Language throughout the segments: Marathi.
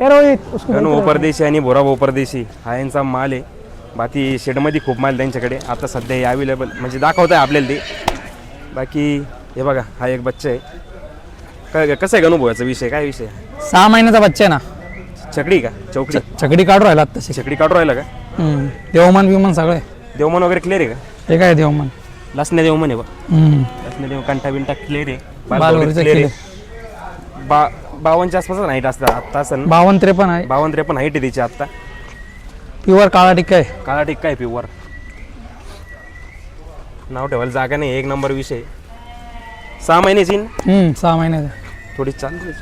रोहित गणू परदेशी आणि बोराभाऊ परदेशी हा यांचा माल आहे. बाकी शेडमध्ये खूप माल त्यांच्याकडे. आता सध्या हे अवेलेबल म्हणजे दाखवत आहे आपल्याला ते. बाकी हे बघा हा एक बच्चा आहे. काय कसं आहे भाऊचा विषय? काय विषय? सहा महिन्याचा बच्चा आहे ना. छकडी का? चौकडी? छकडी काढू राहिला तशी छकडी काढून राहिला का? देवमान बिवमान सगळे? देवमन वगैरे क्लिअर आहे का? हे काय देवमान? लसण्या देवमन आहे बा हम्म. लसण्या देव कंठा बिंटा क्लिअर आहे. क्लिअर आहे. बा बावनच्या आसपास हाईट असतात आत्ता असं बावन्न त्रेपन्न आहे. बावन्न त्रेपन्न हाईट आहे तिची आत्ता. प्युअर काळा टिक्का आहे. काळा टिक्का आहे प्युअर नाव ठेवायला जागा नाही एक नंबर विषय. सहा महिन्याची ना? हम्म, सहा महिन्याचा. थोडी चालते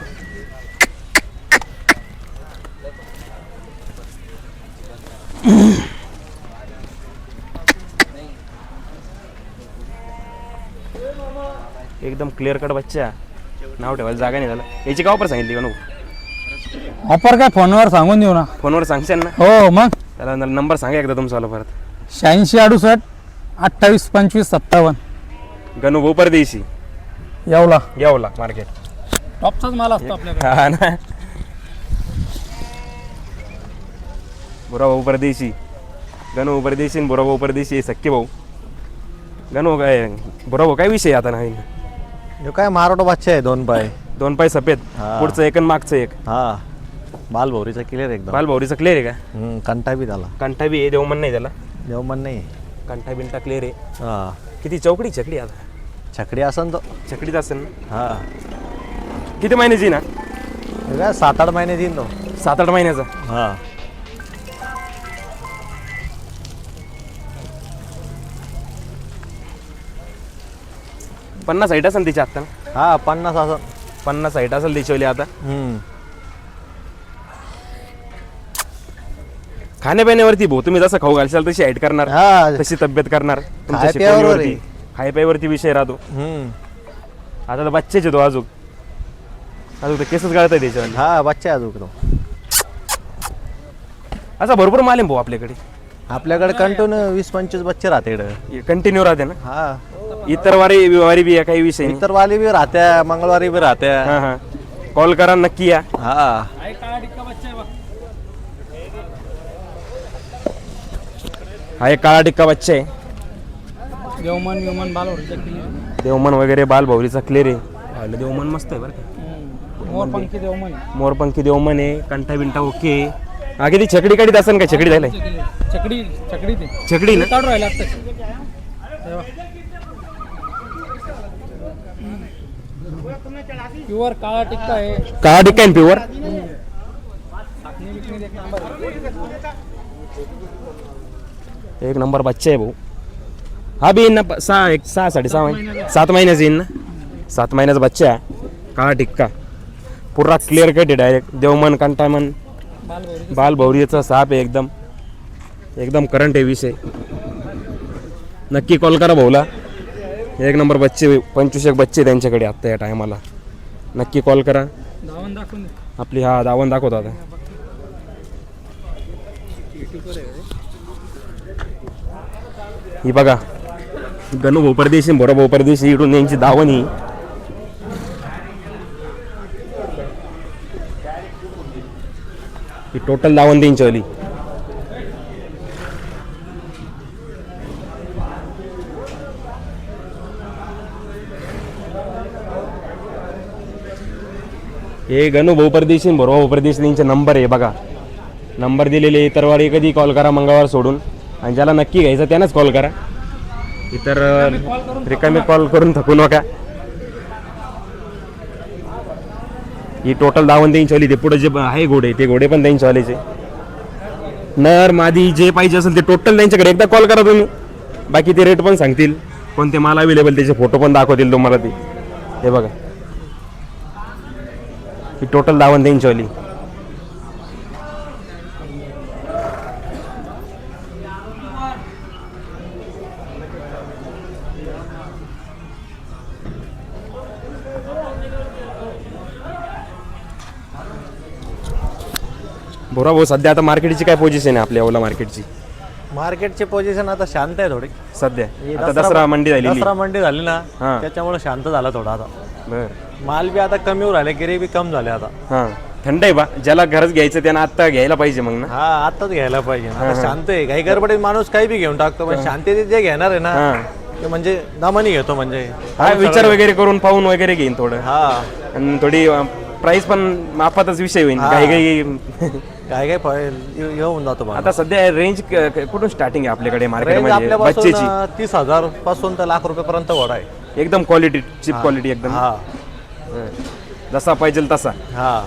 एकदम क्लिअर कट बच्चा. नाव ठेवायला जागा नाही झालं. याची का ऑफर सांगितली का नको? ऑफर काय फोनवर सांगून देऊ ना. फोनवर सांगशाल ना? हो मग. त्याला नंबर सांगा एकदा तुमचा वाला परत. शहाऐंशी अडुसष्ट अठ्ठावीस पंचवीस सत्तावन्न. गणू भाऊ परदेशी यावला. यावला मार्केट टॉपचाच माल असतो आपल्याकडे. हा ना. बुरा भाऊ परदेशी गणू भाऊ परदेशी आणि बुरा भाऊ परदेशी हे सख्खे भाऊ. गणू काय बुरा भाऊ काय विषय आहे आता नवीन जो काय मारोडा बच्चा आहे दोन पाय. दोन पाय सफेद. हा. पुढचं एक आणि मागचं एक. हा. बाल भोवरीचा क्लिअर एकदम. बाल भाऊरीचं क्लिअर आहे का? हम्म, कंटा बी झाला कंठा बी आहे देवमन नाही त्याला. देवमन नाही. कंठा बिंटा क्लिअर आहे. हा. किती चौकडी चकडी आता. छकडी असन तो. चकडीच असेल ना? हा. किती महिन्याची ना हे? काय सात आठ महिने देईन तो. सात आठ महिन्याचा. हा. पन्नास हाईट असेल तिची आत्ता हा पन्नास असन पन्नास हाईट असेल तिच्यावली आता. हम्म. खाण्यापिण्यावरती भाऊ तुम्ही जसं खाऊ घालशाल तशी हाईट करणार हा. तशी तब्येत करणार तुमच्या खाय-प्यावर शिकवणीवरती. आहे. खाय प्यावरती विषय राहतो. हम्म. आता तर बच्चेच तो अजून. अजून तर केसच गळत आहे त्याच्यावर हा बच्चा आहे अजून तो असा भरपूर माल आहे भाऊ आपल्याकडे. आपल्याकडे कंटिन्यू वीस पंचवीस बच्चे राहते इकडं. कंटिन्यू राहते ना? हा. इतर वारी वारी बी या काही विषय नाही. इतर वाली बी राहत्या मंगळवारी बी राहत्या. हा हा. कॉल करा नक्की या. हा. हा एक काळा टिक्का बच्चा आहे. देवमान बिवमान बाल देवमन वगैरे बाल भाऊलीचा क्लिअर आहे. पाहिलं देवमन मस्त आहे बरं का. मोर पंखी देवमान मोरपंखी देवमन आहे कंठा बिंटा ओके हा किती? छकडी काढीत असेल का? छकडी झालंय? चकडी चकडी ते. छकडी ना? काढू राहिला प्युअर काळा टिक्का आहे. काळा टिक्का आहे प्युअर? एक नंबर बच्चा आहे भाऊ. हा बी येईन ना सहा एक सहा साडे सहा महिने. सात महिन्याचा येईन ना? सात महिन्याचा बच्चा आहे. काळा टिक्का. पुरा क्लिअर कट आहे डायरेक्ट देवमन कंटामन बालभौरीचा साप आहे एकदम. एकदम करंट आहे विषय. नक्की कॉल करा भाऊला. एक नंबर बच्चे पंचवीस एक बच्चे त्यांच्याकडे आत्ता या टायमाला नक्की कॉल करा. धावून दाखवून दे. आपली हा दावण दाखवतो आता. ही बघा. गणू भाऊ परदेशी भोरा भाऊ परदेशी इकडून यांची दावण ही. ही टोटल दावण त्यांची वाली. हे गणू बहुप्रदेशी परदेशी बहुप्रदेशींचे नंबर आहे बघा. नंबर दिलेले इतर वारी कधी कॉल करा मंगळवार सोडून. आणि ज्याला नक्की घ्यायचं त्यांनाच कॉल करा. इतर रिकामी रिकामे कॉल करून थकू नका. ही टोटल दावण त्यांची ते पुढे जे आहे घोडे ते घोडे पण त्यांच्या वालेचे. नर मादी जे पाहिजे असेल ते टोटल त्यांच्याकडे एकदा कॉल करा तुम्ही. बाकी ते रेट पण सांगतील. कोणते माल अवेलेबल त्याचे फोटो पण दाखवतील तुम्हाला ते. हे बघा. ही टोटल दावण त्यांची वाली. बोरा भाऊ सध्या आता मार्केटची काय पोझिशन आहे आपल्या ओला मार्केटची मार्केटची पोझिशन आता शांत आहे थोडी. सध्या. आता दसरा मंडी झालेली. दसरा मंडी झाली ना हा. त्याच्यामुळे शांत झाला थोडा आता. बर. माल बी आता कमी राहिले गिरे बी कम झाले आता. हां. थंड आहे बा. ज्याला गरज घ्यायचं त्यानं आत्ता घ्यायला पाहिजे मग ना. हा आताच घ्यायला पाहिजे ना. आता शांत आहे. काही गडबडीत माणूस काही बी घेऊन टाकतो पण शांततेत जे घेणार आहे ना ते म्हणजे दमानी घेतो म्हणजे. हा विचार वगैरे करून पाहून वगैरे घेईन थोडं. हा. आणि थोडी प्राइस पण माफातच विषय होईल काही काही काय काय ये- येऊन जातो आता सध्या रेंज कुठून स्टार्टिंग आहे आपल्याकडे रेंज आपल्यापासून बच्चेची. अं, तीस हजारपासून तर लाख रुपयापर्यंत घोडा आहे. एकदम क्वालिटी चिप क्वालिटी एकदम. हा. हं. जसा पाहिजे तसा. हा.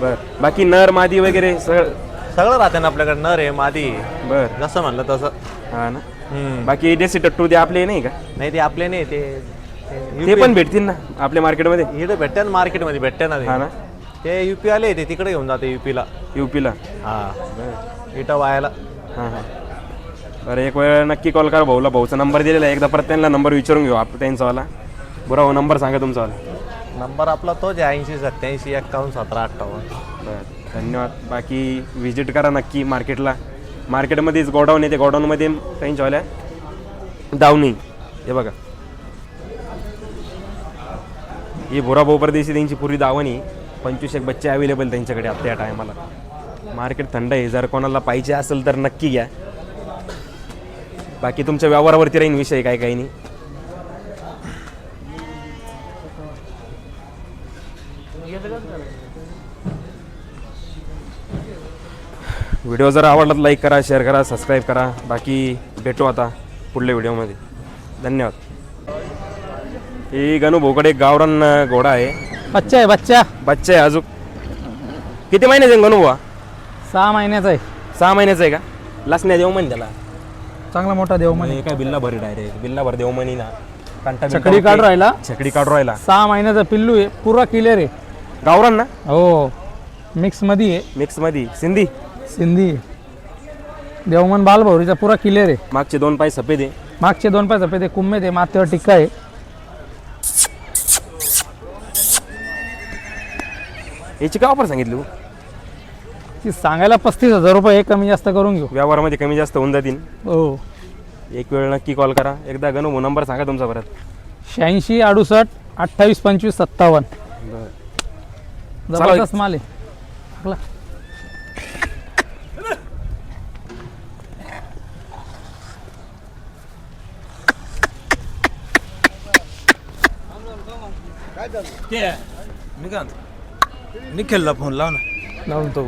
बर. बाकी नर मादी वगैरे सगळं? सगळं राहते ना आपल्याकडे नर आहे मादी. आहे. बर. जसं म्हणलं तसं. हा ना. हम्म. बाकी देसी टट्टू ते आपले नाही का? नाही ते आपले नाही ते ते पण भेटतील ना आपल्या मार्केटमध्ये इकडे भेटते ना मार्केटमध्ये भेटते ना हा ते. ना ते युपी आले ते तिकडे घेऊन जाते युपीला युपीला हा. इटा वायाला. हां हां. बरं एक वेळ नक्की कॉल करा भाऊला. भाऊचा नंबर दिलेला आहे. एकदा परत त्यांना नंबर विचारून घेऊ. आप त्यांचावाला बरं हो नंबर सांगा तुमचावाला नंबर आपला तोच आहे ऐंशी सत्याऐंशी एक्कावन्न सतरा अठ्ठावन्न. बरं. धन्यवाद. बाकी व्हिजिट करा नक्की मार्केटला मार्केटमध्येच गोडाऊन आहे. ते गोडाऊनमध्ये त्यांच्यावाल्या दावणी. हे बघा. ही भोराभाऊ परदेशी त्यांची पूर्वी दावणी पंचवीस एक बच्चे अवेलेबल त्यांच्याकडे आता या टायमाला मार्केट थंड आहे. जर कोणाला पाहिजे असेल तर नक्की घ्या. बाकी तुमच्या व्यवहारावरती राहीन विषय काय काही नाही. व्हिडिओ जर आवडला तर लाईक करा शेअर करा सबस्क्राईब करा. बाकी भेटू आता पुढल्या व्हिडिओमध्ये. धन्यवाद. ही गणू भोकडे गावरान घोडा आहे. बच्चा आहे बच्चा. बच्चा आहे अजून. किती महिन्याचे आहे गणू बुवा? सहा महिन्याचा आहे. सहा महिन्याचा आहे का? लसण्या देव म्हणे त्याला. चांगला मोठा देव म्हणे. म्हणजे काय बिल्ला भरी डायरेक्ट बिल्ला भर देव म्हणी ना. कंटा छकडी काढ. राहिला. छकडी काढू राहिला. सहा महिन्याचा पिल्लू आहे पुरा क्लिअर आहे. गावरान ना? हो. मिक्समध्ये आहे. मिक्समध्ये सिंधी? सिंधी. आहे. देवमन बालभौरीचा पुरा क्लिअर आहे. मागचे दोन पाय सफेद आहे. मागचे दोन पाय झपे ते कुंभे ते माथ्यावर टिक्का आहे. याची काय ऑफर सांगितली हो? ती सांगायला पस्तीस हजार रुपये हे कमी जास्त करून घेऊ. व्यवहारामध्ये कमी जास्त होऊन जातील. हो. एक वेळ नक्की कॉल करा. एकदा गणू नंबर सांगा तुमचा परत. शहाऐंशी अडुसष्ट अठ्ठावीस पंचवीस सत्तावन्न. जबरदस्त माल आहे. आपला मी काय निखिलला फोन लाव ना. लावून तो